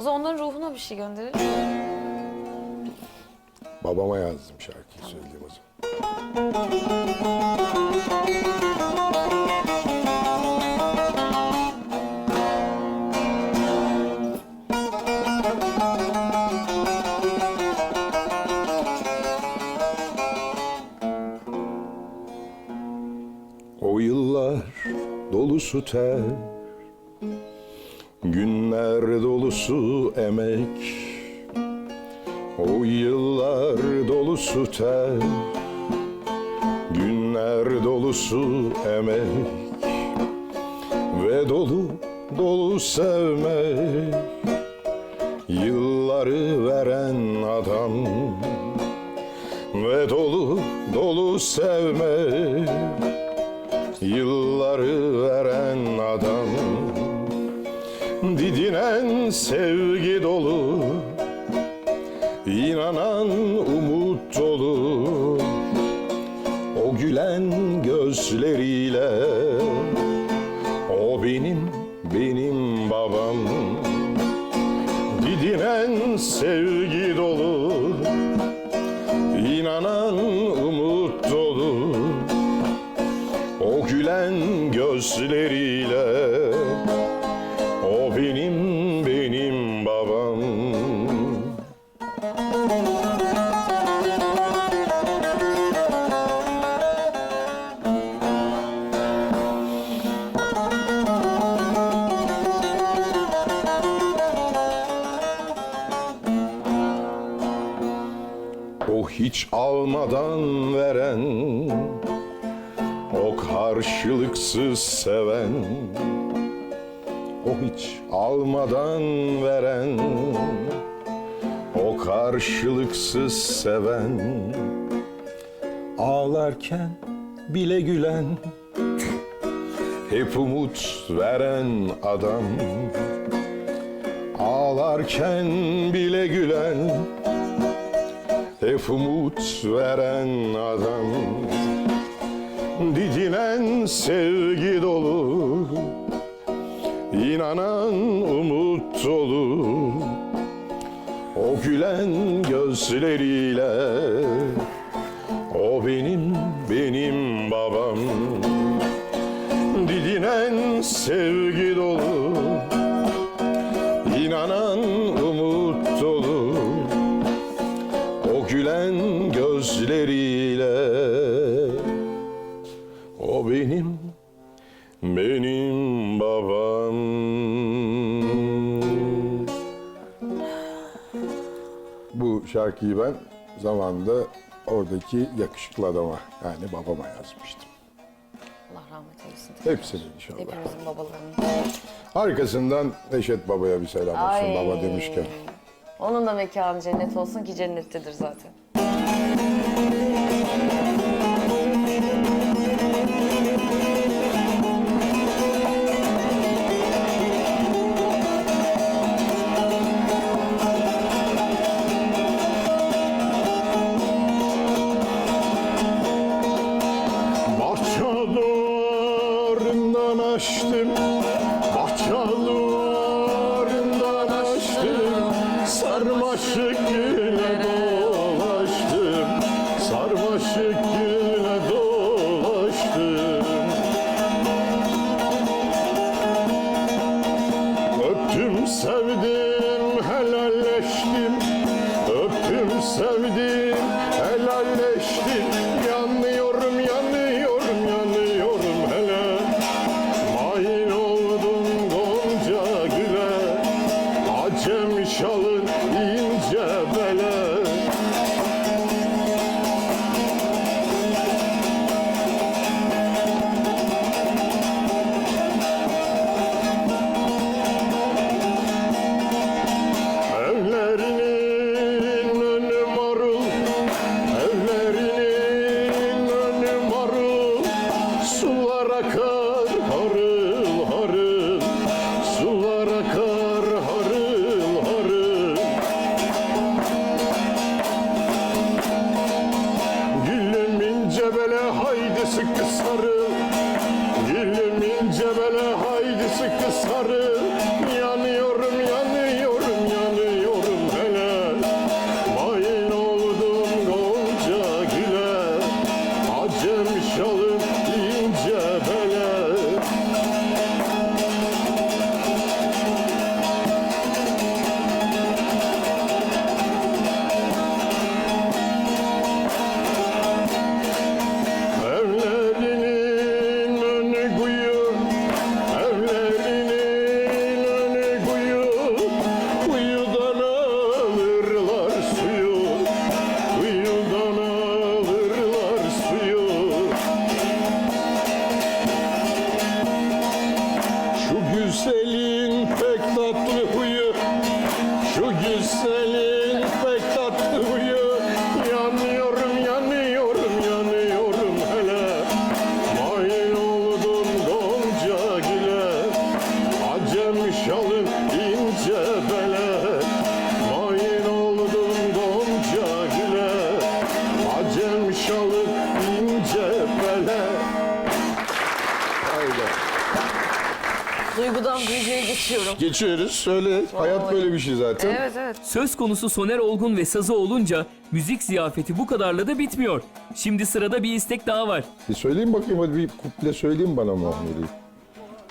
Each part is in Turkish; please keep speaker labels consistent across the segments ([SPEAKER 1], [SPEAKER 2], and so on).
[SPEAKER 1] O zaman onların ruhuna bir şey gönderelim.
[SPEAKER 2] Babama yazdım şarkıyı söyleyeyim o zaman. O yıllar dolusu ter dolusu emek O yıllar dolusu ter Günler dolusu emek Ve dolu dolu sevmek Yılları veren adam Ve dolu dolu sevmek Yılları veren adam Didinen sevgi dolu inanan umut dolu. O gülen gözleriyle O benim, benim babam. Didinen sevgi dolu inanan umut dolu. O gülen gözleriyle O hiç almadan veren O karşılıksız seven O hiç almadan veren O karşılıksız seven Ağlarken bile gülen Hep umut veren adam Ağlarken bile gülen hep umut veren adam. Didinen sevgi dolu inanan umut dolu. O gülen gözleriyle O benim, benim babam. Didinen sevgi dolu. İnanan umut dolu. O gülen gözleriyle Bu şarkıyı ben zamanında oradaki yakışıklı adama yani babama yazmıştım.
[SPEAKER 1] Allah rahmet eylesin.
[SPEAKER 2] Hepsini inşallah.
[SPEAKER 1] Hepimizin babalarının.
[SPEAKER 2] Arkasından Neşet Baba'ya bir selam olsun
[SPEAKER 1] Ay.
[SPEAKER 2] baba demişken.
[SPEAKER 1] Onun da mekanı cennet olsun ki cennettedir zaten.
[SPEAKER 2] Açtım Bahçalarından açtım Sarmaşık güle dolaştım Sarmaşık güle dolaştım. Öptüm sevdim 좋은 haydi sıkı sarıl. Dilim ince bele haydi sıkı sarıl.
[SPEAKER 1] Duygudan duyguya geçiyorum.
[SPEAKER 2] Geçiyoruz. Söyle. Hayat böyle bir şey zaten.
[SPEAKER 1] Evet evet.
[SPEAKER 3] Söz konusu Soner Olgun ve sazı olunca müzik ziyafeti bu kadarla da bitmiyor. Şimdi sırada bir istek daha var.
[SPEAKER 2] Bir söyleyeyim bakayım hadi bir kuple söyleyeyim bana Mahmur'i.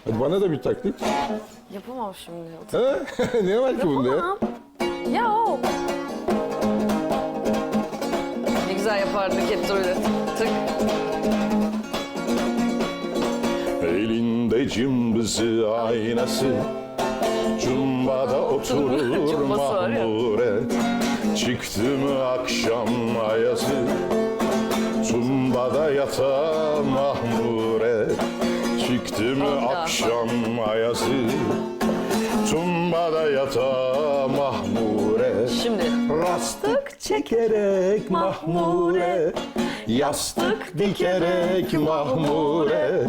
[SPEAKER 2] Hadi bana da bir taklit.
[SPEAKER 1] Yapamam şimdi.
[SPEAKER 2] He? ne var ki bunda ya?
[SPEAKER 1] Ya o. Ne güzel yapardık hep öyle. Tık.
[SPEAKER 2] Cımbızı aynası. Cumbada oturur. Mahmure. Çıktı mı akşam ayası Tumbada yata Mahmure. Çıktı mı
[SPEAKER 1] Allah.
[SPEAKER 2] akşam ayası Tumbada yata Mahmure.
[SPEAKER 1] Şimdi.
[SPEAKER 2] Rastık çekerek mahmure Yastık dikerek mahmure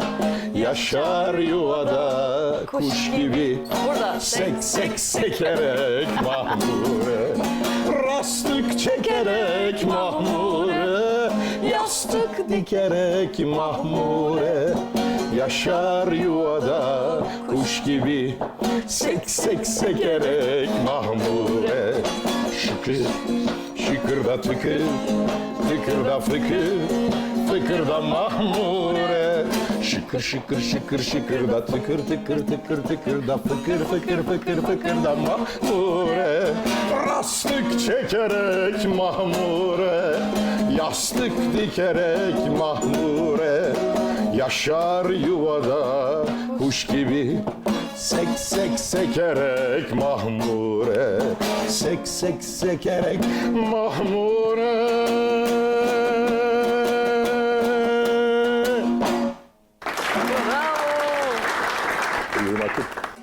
[SPEAKER 2] Yaşar yuvada kuş gibi.
[SPEAKER 1] Burada.
[SPEAKER 2] Sek sek sekerek mahmure Rastık çekerek mahmure Yastık dikerek mahmure Yaşar yuvada kuş gibi. Sek sek sekerek mahmure. Şükür, şükür da tıkır Tıkır da fıkır, fıkır da mahmure. Şıkır şıkır şıkır şıkır da tıkır tıkır tıkır tıkır da fıkır fıkır fıkır fıkır da mahmure. Rastık çekerek mahmure Yastık dikerek mahmure. Yaşar yuvada kuş gibi Sek sek sekerek mahmure Sek sek sekerek mahmure.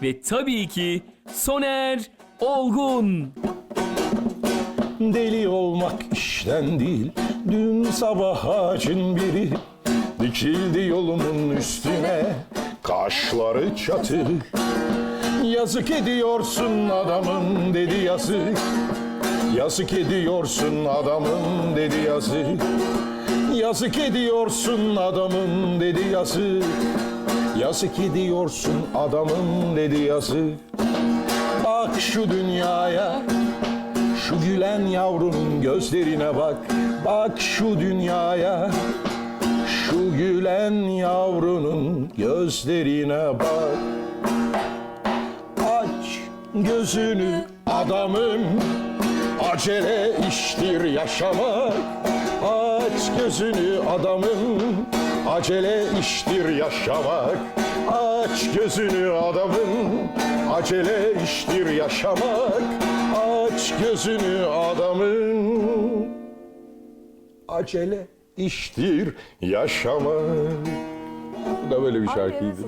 [SPEAKER 3] Ve tabii ki Soner Olgun.
[SPEAKER 2] Deli olmak işten değil Dün sabah ağacın biri Dikildi yolumun üstüne Kaşları çatık Yazık ediyorsun adamın dedi yazık. Yazık ediyorsun adamın dedi yazık. Yazık ediyorsun adamın dedi yazık. Yazık ediyorsun adamın dedi yazık. Bak şu dünyaya şu gülen yavrunun gözlerine bak. Bak şu dünyaya Şu gülen yavrunun gözlerine bak gözünü adamım Acele iştir yaşamak. Aç gözünü adamım Acele iştir yaşamak. Aç gözünü adamım Acele iştir yaşamak. Aç gözünü adamım Acele iştir yaşamak. Bu da böyle bir şarkıydı.